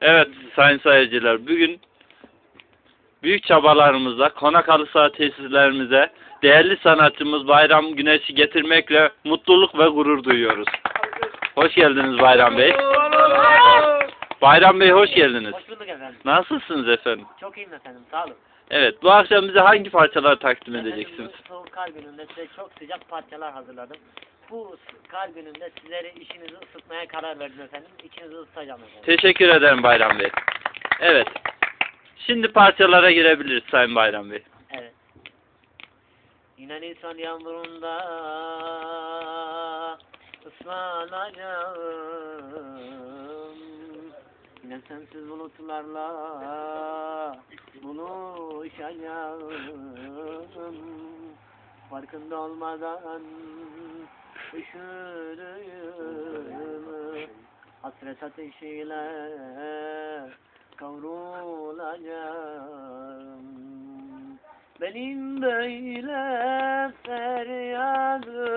Evet sayın seyirciler bugün büyük çabalarımızla Konakalı Saat tesislerimize değerli sanatçımız Bayram Güneş'i getirmekle mutluluk ve gurur duyuyoruz. Hoş geldiniz Bayram Bey. Bayram Bey hoş geldiniz. Hoş bulduk efendim. Nasılsınız efendim? Çok iyiyim efendim. Sağ olun. Evet bu akşam bize hangi parçalar takdim edeceksiniz? Efendim, bu soğuk gününde size çok sıcak parçalar hazırladım. Bu kar gününde sizleri işinizi ısıtmaya karar verdim efendim. İçinizi ısıtacağım efendim. Teşekkür ederim Bayram Bey. Evet. Şimdi parçalara girebiliriz Sayın Bayram Bey. Evet. Yine Nisan yağmurunda ıslanacağım. Yine sensiz bulutlarla buluşacağım. Farkında olmadan üşüdüğümü hasret ateşiyle kavrulacağım. Benim böyle feryadımı